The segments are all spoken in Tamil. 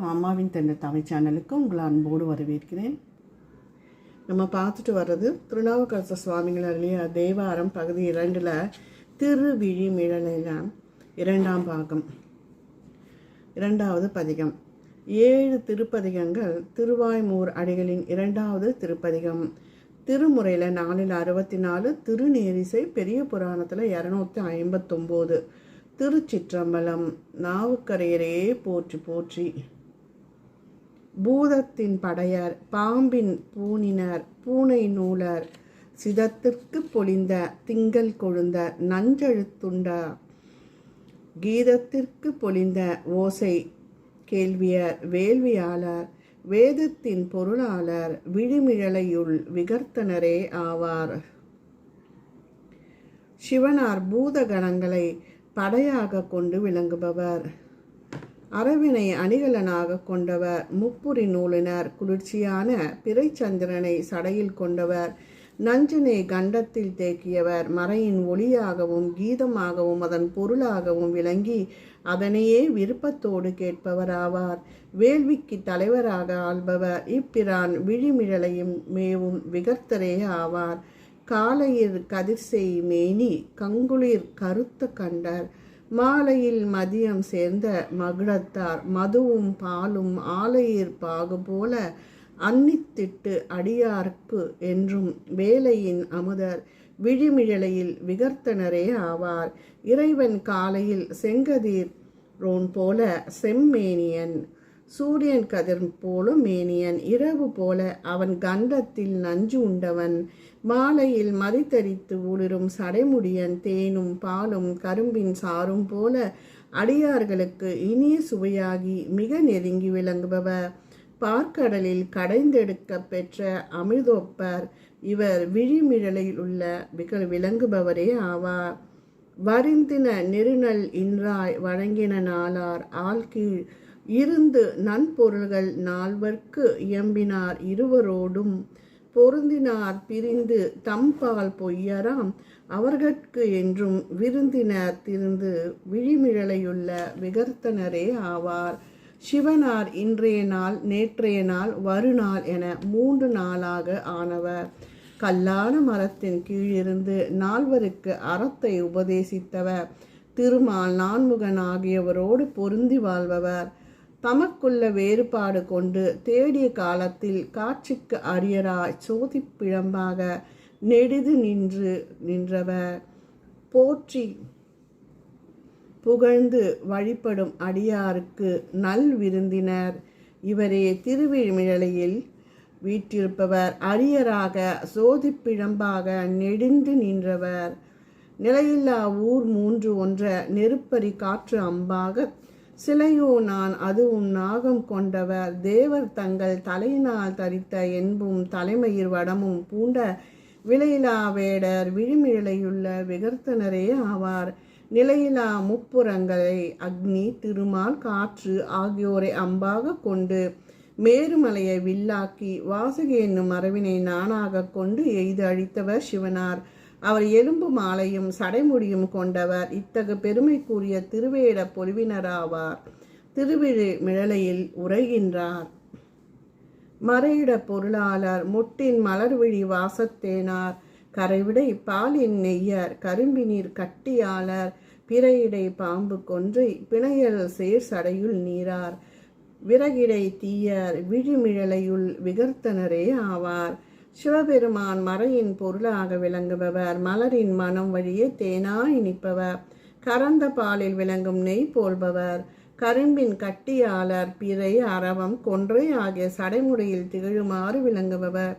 வணக்கம். அம்மாவின் தென்னை தமிழ் சேனலுக்கு உங்களை அன்போடு வரவேற்கிறேன். நம்ம பார்த்துட்டு வர்றது திருநாவுக்கரச சுவாமிகள் அருளிய தேவாரம் பகுதி இரண்டில் திருவிழிமிழலையில் இரண்டாம் பாகம். இரண்டாவது பதிகம். ஏழு திருப்பதிகங்கள் திருவாய்மூர் அடிகளின் இரண்டாவது திருப்பதிகம். திருமுறையில் நாலில் அறுபத்தி நாலு திருநேரிசை பெரிய புராணத்தில் இரநூத்தி ஐம்பத்தொம்போது. திருச்சிற்றம்பலம் நாவுக்கரையரே போற்றி போற்றி. பூதத்தின் படையர் பாம்பின் பூனினர் பூனை நூலர் சிதத்திற்கு பொழிந்த திங்கள் கொழுந்த நஞ்செழுத்துண்ட கீதத்திற்கு பொழிந்த ஓசை கேள்வியர் வேள்வியாளர் வேதத்தின் பொருளாளர் விழிமிழலையுள் விகர்த்தனரே ஆவார். சிவனார் பூதகணங்களை படையாக கொண்டு விளங்குபவர். அரவினை அணிகலனாக கொண்டவர் முப்புரி நூலினர் குளிர்ச்சியான பிறைச்சந்திரனை சடையில் கொண்டவர் நஞ்சினை கண்டத்தில் தேக்கியவர் மறையின் ஒளியாகவும் கீதமாகவும் அதன் பொருளாகவும் விளங்கி அதனையே விருப்பத்தோடு கேட்பவராவார் வேள்விக்கு தலைவராக ஆள்பவர் இப்பிரான் விழிமிழலையும் மேவும் விகர்த்தரே ஆவார். காலையில் கதிர்செய் மேனி கங்குளிர் கருத்த கண்டர் மாலையில் மதியம் சேர்ந்த மகுடத்தார் மதுவும் பாலும் ஆலையீர் பாகு போல அன்னித்திட்டு அடியார்க்கு என்றும் வேலையின் அமுதர் விழிமிழலையில் விகர்த்தனரே ஆவார். இறைவன் காலையில் செங்கதீர் ரோன் போல செம்மேனியன் சூரியன் கதிர் போலும் மேனியன் இரவு போல அவன் கண்டத்தில் நஞ்சு உண்டவன் மாலையில் மதித்தரித்து உளிரும் சடைமுடியன் தேனும் பாலும் கரும்பின் சாரும் போல அடியார்களுக்கு இனிய சுவையாகி மிக நெருங்கி விளங்குபவர். பார்க்கடலில் கடைந்தெடுக்க பெற்ற அமிர்தோப்பர் இவர் விழிமிழலில் உள்ள மிக விளங்குபவரே ஆவார். வரிந்தின நெருநல் இன்றாய் வழங்கின நாளார் ஆள்கீழ் இருந்து நன்பொருள்கள் நால்வர்க்கு இயம்பினார் இருவரோடும் பொருந்தினார் பிரிந்து தம்பால் பொய்யராம். அவர்கட்கு என்றும் விருந்தினர் திருந்து விழிமிழலையுள்ள விகர்த்தனரே ஆவார். சிவனார் இன்றைய நாள் நேற்றைய நாள் வருநாள் என மூன்று நாளாக ஆனவர். கல்லான மரத்தின் கீழிருந்து நால்வருக்கு அறத்தை உபதேசித்தவர். திருமால் நான்முகன் ஆகியவரோடு பொருந்தி வாழ்பவர். தமக்குள்ள வேறுபாடு கொண்டு தேடிய காலத்தில் காட்சிக்கு அரியராய் சோதி பிழம்பாக நெடிது நின்று நின்றவர். போற்றி புகழ்ந்து வழிபடும் அடியாருக்கு நல் விருந்தினர். இவரே திருவிழிமிழலையில் வீற்றிருப்பவர். அரியராக சோதிப்பிழம்பாக நெடிந்து நின்றவர். நிலையில்லா ஊர் மூன்று ஒன்ற நெருப்பறி காற்று அம்பாக சிலையோ நான் அதுவும் நாகம் கொண்டவர். தேவர் தங்கள் தலையினால் தரித்த என்பும் தலைமயிர் வடமும் பூண்ட விலையிலா வேடர் விழிமிழையுள்ள விகர்த்தனரே ஆவார். நிலையிலா முப்புறங்களை அக்னி திருமால் காற்று ஆகியோரை அம்பாக கொண்டு மேருமலையை வில்லாக்கி வாசுகி என்னும் மரவினை நானாக கொண்டு எய்து அழித்தவர் சிவனார். அவர் எலும்பு மாலையும் சடைமுடியும் கொண்டவர். இத்தகு பெருமைக்குரிய திருவேட பொலிவினராவார். திருவிழு மிழலையில் உரைகின்றார். மறையிட பொருளாளர் முட்டின் மலர்விழி வாசத்தேனார். கரைவிடை பாலின் நெய்யர் கரும்பினீர் கட்டியாளர். பிறையிடை பாம்பு கொன்றை பிணையல் சேர் சடையுள் நீரார். விறகிடை தீயர் விழிமிழலையுள் விகர்த்தனரே ஆவார். சிவபெருமான் மறையின் பொருளாக விளங்குபவர். மலரின் மனம் வழியே தேனாய் இனிப்பவர் கறந்த பாலில் விளங்கும் நெய் போல்பவர். கரும்பின் கட்டியாளர் பிறை அரவம் கொன்றை ஆகிய சடைமுறையில் திகழுமாறு விளங்குபவர்.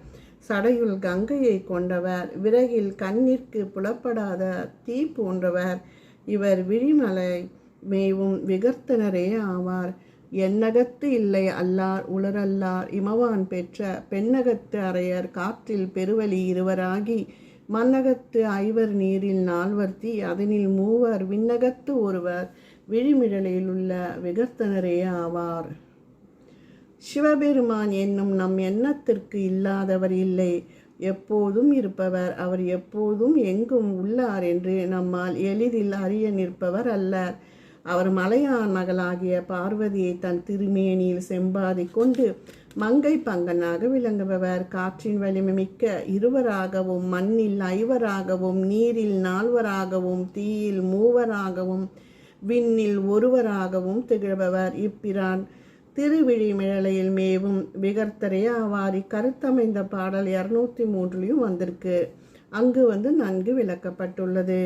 சடையுள் கங்கையை கொண்டவர். விறகில் கண்ணிற்கு புலப்படாத தீ போன்றவர். இவர் விழிமலை மேவும் விகர்த்தனரே ஆவார். எண்ணகத்து இல்லை அல்லார் உளரல்லார் இமவான் பெற்ற பெண்ணகத்து அறையர் காற்றில் பெருவழி இருவராகி மன்னகத்து ஐவர் நீரில் நால்வர்த்தி அதனில் மூவர் விண்ணகத்து ஒருவர் விழிமிழலில் உள்ள விகர்த்தனரே ஆவார். சிவபெருமான் என்னும் நம் எண்ணத்திற்கு இல்லாதவர் இல்லை. எப்போதும் இருப்பவர் அவர் எப்போதும் எங்கும் உள்ளார் என்று நம்மால் எளிதில் அறிய நிற்பவர் அல்லர். அவர் மலையான் மகளாகிய பார்வதியை தன் திருமேனியில் செம்பாதி கொண்டு மங்கை பங்கனாக விளங்குபவர். காற்றின் வலிமை மிக்க இருவராகவும் மண்ணில் ஐவராகவும் நீரில் நால்வராகவும் தீயில் மூவராகவும் விண்ணில் ஒருவராகவும் திகழ்பவர். இப்பிரான் திருவிழிமிழலையில் மேவும் விகர்த்தரே அவாரி கருத்தமைந்த பாடல் இரநூத்தி மூன்றுலையும் வந்திருக்கு. அங்கு வந்து நன்கு விளக்கப்பட்டுள்ளது.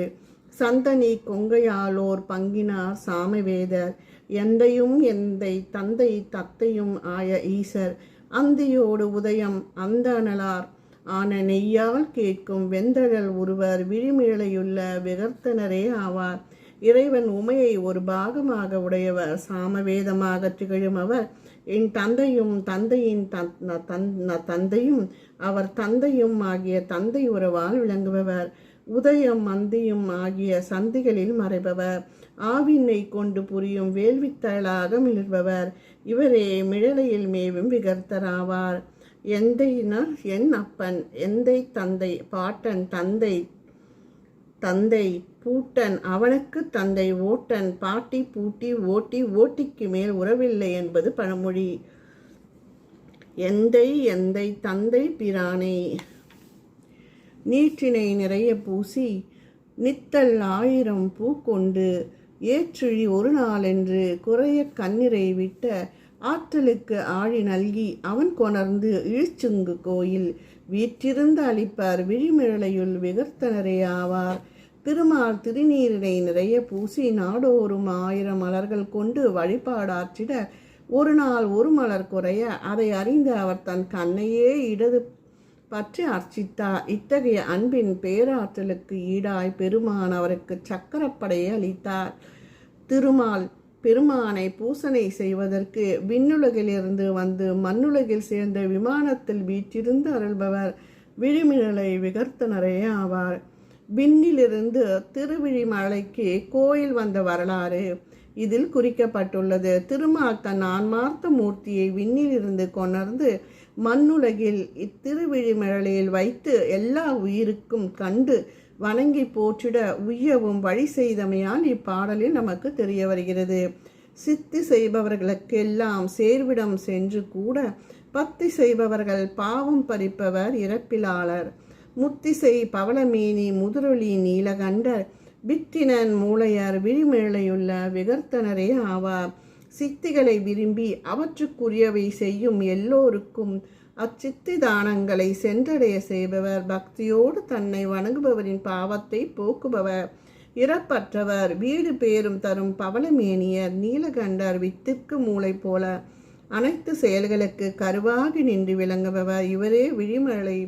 சந்தனி கொங்கையாளோர் பங்கினார் சாமவேதர். எந்தையும் எந்தை தந்தை தத்தையும் ஆய ஈசர். அந்தியோடு உதயம் அந்த அனலார் ஆன நெய்யால் கேட்கும் வெந்தழல் ஒருவர் விழிமிழையுள்ள விகர்த்தனரே ஆவார். இறைவன் உமையை ஒரு பாகமாக உடையவர். சாமவேதமாக திகழும் அவர். என் தந்தையும் தந்தையின் தந்தையும் அவர் தந்தையும் ஆகிய தந்தை உறவால் விளங்குபவர். உதயம் மந்தியும் ஆகிய சந்திகளில் மறைபவர். ஆவினை கொண்டு புரியும் வேள்வித்தளாக மிளர்பவர். இவரே மிழலையில் மேவும் விகர்த்தராவார். எந்தைனா என் அப்பன் எந்தை தந்தை பாட்டன் தந்தை தந்தை பூட்டன் அவனுக்கு தந்தை ஓட்டன் பாட்டி பூட்டி ஓட்டி ஓட்டிக்கு மேல் உறவில்லை என்பது பழமொழி. எந்தை எந்தை தந்தை பிரானே நீற்றினை நிறைய பூசி நித்தல் ஆயிரம் பூ கொண்டு ஏற்றுழி ஒரு நாளென்று குறைய கண்ணிரை விட்ட ஆற்றலுக்கு ஆழி நல்கி அவன் கொணர்ந்து இழிச்சுங்கு கோயில். வீற்றிருந்து அளிப்பார் விழிமிழலையுள் விகர்த்தனரே ஆவார். திருமால் திருநீரினை நிறைய பூசி நாடோறும் ஆயிரம் மலர்கள் கொண்டு வழிபாடாற்றிட ஒரு நாள் ஒரு மலர் குறைய அதை அறிந்து அவர் தன் கண்ணையே இடது பற்றி அர்ச்சித்தார். இத்தகைய அன்பின் பேராற்றலுக்கு ஈடாய் பெருமான் அவருக்கு சக்கரப்படையை அளித்தார். திருமால் பெருமானை பூசனை செய்வதற்கு விண்ணுலகிலிருந்து வந்து மண்ணுலகில் சேர்ந்த விமானத்தில் வீற்றிருந்து அருள்பவர் விழிமிழலை விகர்த்தனரே ஆவார். விண்ணிலிருந்து திருவிழிமலைக்கு கோயில் வந்த வரலாறு இதில் குறிக்கப்பட்டுள்ளது. திருமாக்கன் ஆன்மார்த்த மூர்த்தியை விண்ணிலிருந்து கொணர்ந்து மண்ணுலகில் இத்திருவிழிமழையில் வைத்து எல்லா உயிருக்கும் கண்டு வணங்கி போற்றிட உய்யவும் வழி செய்தமையால் இப்பாடலில் நமக்கு தெரிய வருகிறது. சித்தி செய்பவர்களுக்கெல்லாம் சேர்விடம் சென்று கூட பக்தி செய்பவர்கள் பாவம் பறிப்பவர் இறப்பிலாளர். முத்திசை பவளமேனி முதுரொளி நீலகண்டர் வித்தினன் மூளையார் விழிமேளையுள்ள விகர்த்தனரே ஆவார். சித்திகளை விரும்பி அவற்றுக்குரியவை செய்யும் எல்லோருக்கும் அச்சித்தி தானங்களை சென்றடைய செய்பவர் பக்தியோடு தன்னை வணங்குபவரின் பாவத்தை போக்குபவர் இறப்பற்றவர் வீடு பேரும் தரும் பவளமேனியர் நீலகண்டர் வித்திற்கு மூளை போல அனைத்து செயல்களுக்கு கருவாகி நின்று விளங்குபவர். இவரே விழிமலை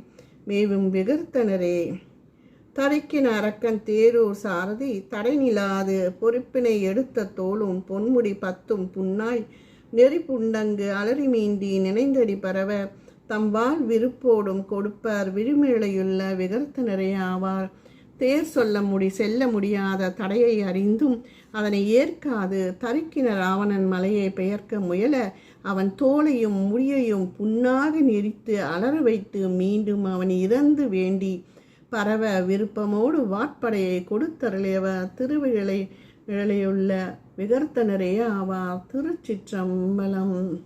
மேவும் விகர்த்தனரே. தரைக்கின் அரக்கன் தேரூர் சாரதி தடை நிலாது பொறுப்பினை எடுத்த தோளும் பொன்முடி பத்தும் புன்னாய் நெறி புண்டங்கு அலறி மீண்டி நினைந்தடி பரவ தம்பால் விருப்போடும் கொடுப்பார் விழிமேளையுள்ள விகர்த்தனரே ஆவார் தேர் சொல்ல முடி செல்ல முடியாத தடையை அறிந்தும் அதனை ஏற்காது தருக்கின ராவணன் மலையை பெயர்க்க முயல அவன் தோலையும் முடியையும் புண்ணாக நெறித்து அலற வைத்து மீண்டும் அவன் இறந்து வேண்டி பரவ விருப்பமோடு வாட்படையை கொடுத்தருளியவ திருவிழலை விழலையுள்ள விகர்த்தனரே ஆவா திருச்சிற்றம்பலம்.